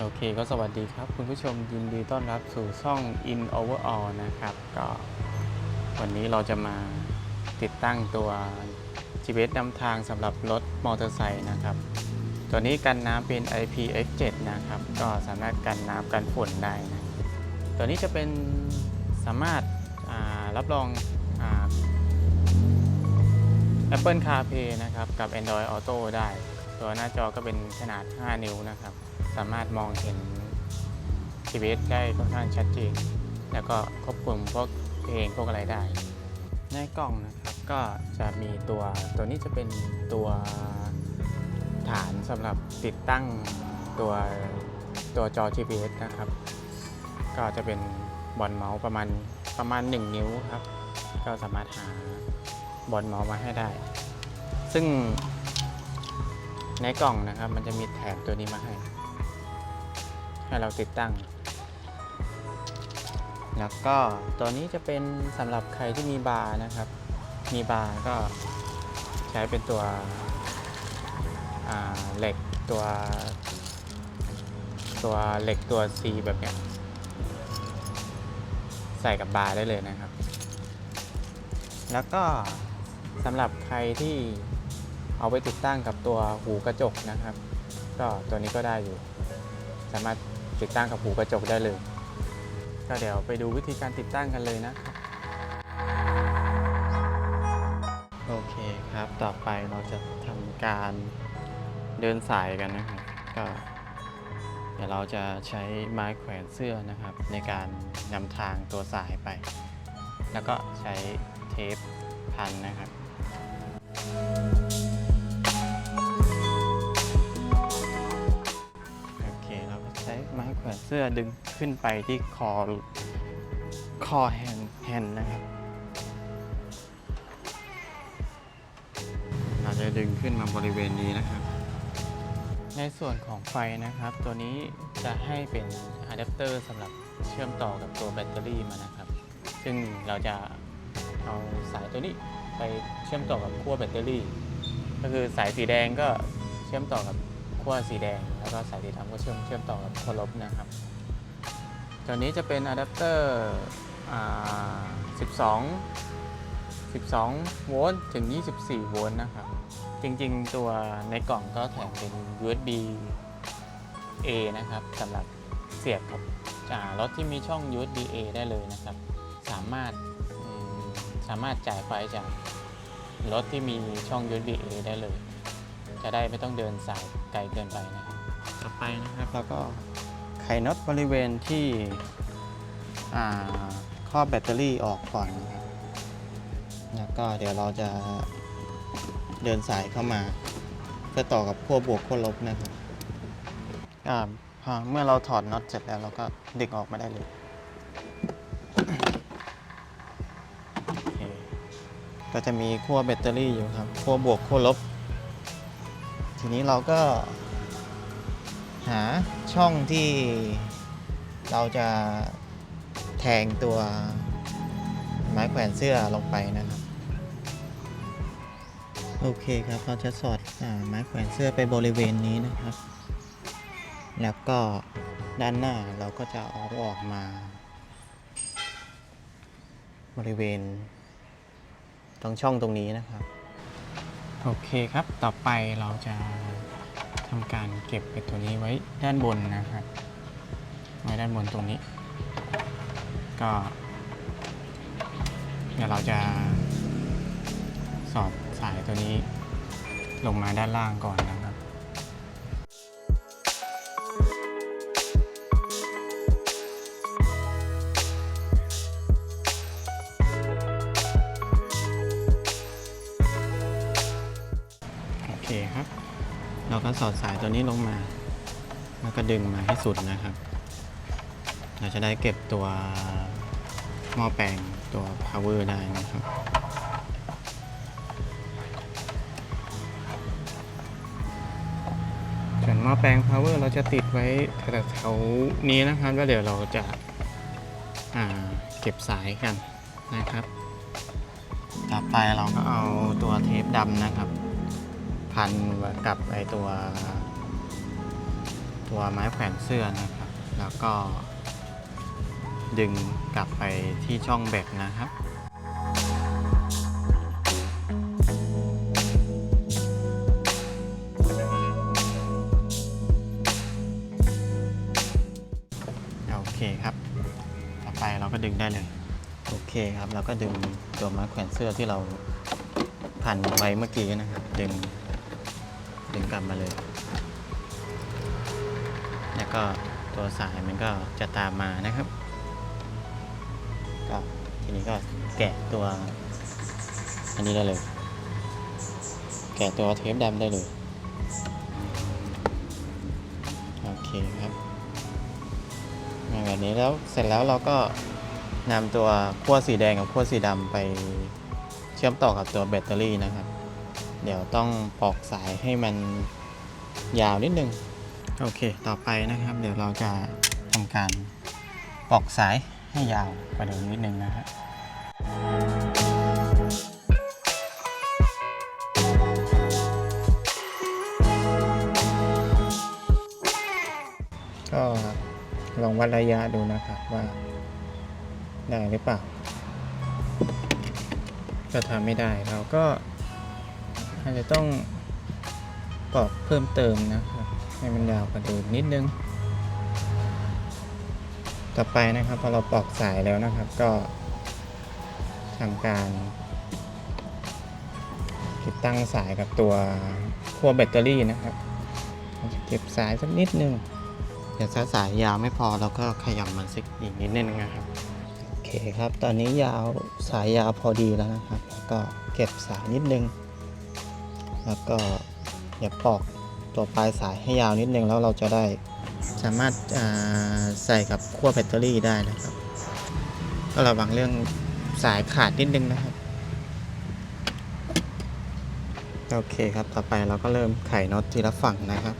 โอเคก็สวัสดีครับคุณผู้ชมยินดีต้อนรับสู่ช่อง In Overall นะครับ ก็วันนี้เราจะมาติดตั้งตัว GPS นำทางสำหรับรถมอเตอร์ไซค์นะครับ ตัวนี้กันน้ำเป็น IPX7 นะครับ ก็สามารถกันน้ำกันฝนได้นะตัวนี้จะเป็นสามารถรับรองอ Apple CarPlay นะครับ กับ Android Auto ได้ ตัวหน้าจอก็เป็นขนาด 5 นิ้วนะครับ สามารถมองเห็น GPS ได้ค่อนข้างชัดเจนแล้วก็ควบคุมพวกเพลงพวกอะไรได้ ในกล่องนะครับก็จะมีตัวตัวนี้จะเป็นตัวฐานสำหรับติดตั้งตัวตัวจอ GPS นะครับ ก็จะเป็นบอลเมาส์ประมาณประมาณ 1 นิ้วครับ ก็สามารถหาบอลเมาส์มาให้ได้ ซึ่งในกล่องนะครับมันจะมีแถบตัวนี้มาให้ ให้เราติดตั้ง แล้วก็ตัวนี้จะเป็นสำหรับใครที่มีบาร์นะครับ มีบาร์ก็ใช้เป็นตัวเหล็กตัว ตัวเหล็กตัว C แบบเนี้ยใส่กับบาร์ได้เลยนะครับ แล้วก็สำหรับใครที่เอาไปติดตั้งกับตัวหูกระจกนะครับ ก็ตัวนี้ก็ได้อยู่ สามารถติดตั้งกับหูกระจกได้เลย ก็เดี๋ยวไปดูวิธีการติดตั้งกันเลยนะครับโอเคครับ ต่อไปเราจะทำการเดินสายกันนะครับ ก็เดี๋ยวเราจะใช้ไม้แขวนเสื้อนะครับ ในการนำทางตัวสายไป แล้วก็ใช้เทปพันนะครับ เสื้อดึงขึ้นไปที่คอคอแฮนด์แฮนด์นะครับ เราจะดึงขึ้นมาบริเวณนี้นะครับ ในส่วนของไฟนะครับ ตัวนี้จะให้เป็นอะแดปเตอร์สำหรับเชื่อมต่อกับตัวแบตเตอรี่มานะครับ ซึ่งเราจะเอาสายตัวนี้ไปเชื่อมต่อกับขั้วแบตเตอรี่ ก็คือสายสีแดงก็เชื่อมต่อกับขั้วสีแดง แล้วก็สายสีดำก็เชื่อมเชื่อมต่อกับขั้วลบนะครับ ตัวนี้จะเป็นอะแดปเตอร์อ่า12 12 โวลต์ถึง 24 โวลต์นะครับ จริงๆ ตัวในกล่องก็แถมเป็น USB A นะครับสำหรับเสียบกับอ่ารถที่มีช่อง USB A ได้เลยนะครับ สามารถอืมสามารถจ่ายไฟจากรถที่มีช่อง USB A ได้เลย จะได้ไม่ต้องเดินสายไกลเกินไปนะครับ ต่อไปนะครับแล้วก็ ไขน็อตบริเวณที่อ่าครอบแบตเตอรี่ออกก่อนนะครับแล้วก็เดี๋ยวเราจะเดินสายเข้ามาเพื่อต่อกับขั้วบวกขั้วลบนะครับเมื่อเราถอดน็อตเสร็จแล้วเราก็ดึงออกมาได้เลย ก็จะมีขั้วแบตเตอรี่อยู่ครับขั้วบวกขั้วลบ ทีนี้เราก็ หาช่องที่เราจะแทงตัวไม้แขวนเสื้อลงไปนะครับ โอเคครับเราจะสอดอไม้แขวนเสื้อไปบริเวณนี้นะครับ แล้วก็ด้านหน้าเราก็จะเอาออกมา บริเวณ ตรงช่องตรงนี้นะครับ โอเคครับต่อไปเราจะ ทำการเก็บไอ้ตัวนี้ไว้ด้านบนนะครับ ไว้ด้านบนตรงนี้ ก็ เดี๋ยวเราจะสอดสายตัวนี้ลงมาด้านล่างก่อนนะครับโอเคครับ เราก็สอดสายตัวนี้ลงมา แล้วก็ดึงมาให้สุดนะครับ เราจะได้เก็บตัวหม้อแปลงตัว power ได้นะครับส่วนหม้อแปลง power เราจะติดไว้แถวๆนี้นะครับ แล้วเดี๋ยวเราจะาเก็บสายกันนะครับ ต่อไปเราก็เอาตัวเทปดำนะครับ พันกับไอตัว ตัวไม้แขวนเสื้อนะครับ แล้วก็ดึงกลับไปที่ช่องแบตนะครับโอเคครับ ต่อไปเราก็ดึงได้เลย โอเคครับ เราก็ดึงตัวไม้แขวนเสื้อที่เราพันไว้เมื่อกี้นะครับ ดึง ดึงกลับมาเลย แล้วก็ตัวสายมันก็จะตามมานะครับก็ทีนี้ก็แกะตัว อันนี้ได้เลย แกะตัวเทปดำได้เลย โอเคครับมาแบบนี้แล้วเสร็จแล้วเราก็นำตัวขั้วสีแดงกับขั้วสีดำไปเชื่อมต่อกับตัวแบตเตอรี่นะครับ เดี๋ยวต้องปอกสายให้มันยาวนิดนึง โอเค ต่อไปนะครับ เดี๋ยวเราจะทำการปอกสายให้ยาวกว่าเดิมนิดนึงนะฮะก็ลองวัดระยะดูนะครับว่าได้หรือเปล่าก็ทำไม่ได้เราก็ อาจจะต้องปอกเพิ่มเติมนะครับ ให้มันยาวกว่าเดิมนิดนึง ต่อไปนะครับพอเราปอกสายแล้วนะครับก็ทำการติดตั้งสายกับตัวขั้วแบตเตอรี่นะครับเราจะเก็บสายสักนิดนึงเดี๋ยวถ้าสายยาวไม่พอเราก็ขยับมันสักอีกนิดนึงนะครับโอเคครับ ตอนนี้ยาวสายยาวพอดีแล้วนะครับ แล้วก็เก็บสายนิดนึง แล้วก็เดี๋ยวปอกตัวปลายสายให้ยาวนิดนึงแล้วเราจะได้สามารถใส่กับขั้วแบตเตอรี่ได้นะครับ ก็ระวังเรื่องสายขาดนิดนึงนะครับ โอเคครับต่อไปเราก็เริ่มไขน็อตทีละฝั่งนะครับ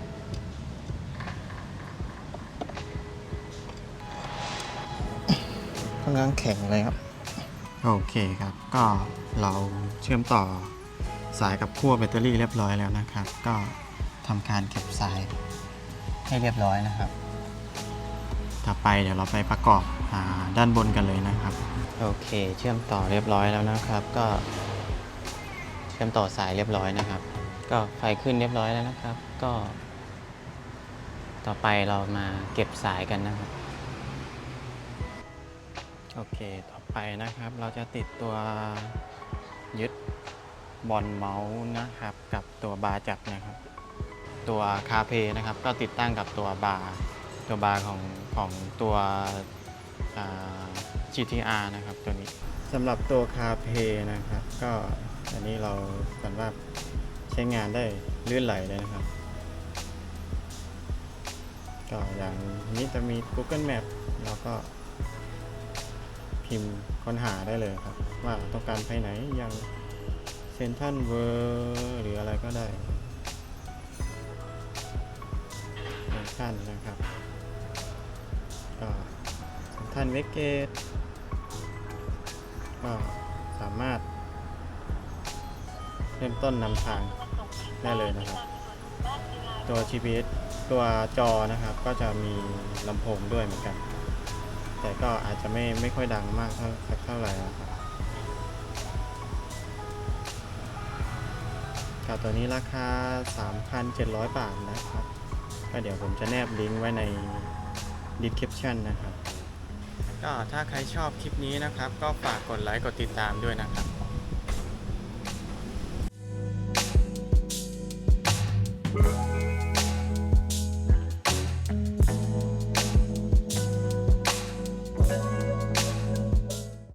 ค่อนข้างแข็งเลยครับ โอเคครับ ก็เราเชื่อมต่อ สายกับขั้วแบตเตอรี่เรียบร้อยแล้วนะครับ ก็ทำการเก็บสายให้เรียบร้อยนะครับ ต่อไปเดี๋ยวเราไปประกอบอาด้านบนกันเลยนะครับ โอเค เชื่อมต่อเรียบร้อยแล้วนะครับ ก็เชื่อมต่อสายเรียบร้อยนะครับ ก็ไฟขึ้นเรียบร้อยแล้วนะครับ ก็ ต่อไปเรามาเก็บสายกันนะครับ โอเค ต่อไปนะครับ เราจะติดตัวยึด บอลเมาส์นะครับ กับตัวบาร์จับนะครับ ตัวคาเพนะครับ ก็ติดตั้งกับตัวบาร์ตัวบาร์ของของตัว GTR นะครับตัวนี้สำหรับตัวคาเพนะครับ ก็อันนี้เราสามารถใช้งานได้ลื่นไหลเลยนะครับ ก็อย่างนี้จะมี Google Map แล้วก็พิมพ์ค้นหาได้เลยครับ ว่าต้องการไปไหนย่าง เซนทันเวอร์หรืออะไรก็ได้เซนทันนะครับก็เซนทันเวกเกตก็สามารถ เริ่มต้นนำทางได้เลยนะครับ ตัว GPS ตัวจอนะครับก็จะมีลำโพงด้วยเหมือนกัน แต่ก็อาจจะไม่ไม่ค่อยดังมากเท่าสักเท่าไหร่นะครับ กับตัวนี้ราคา 3,700 บาทนะครับ ก็เดี๋ยวผมจะแนบลิงก์ไว้ใน description นะครับ ก็ถ้าใครชอบคลิปนี้นะครับ ก็ฝากกดไลค์กดติดตามด้วยนะครับ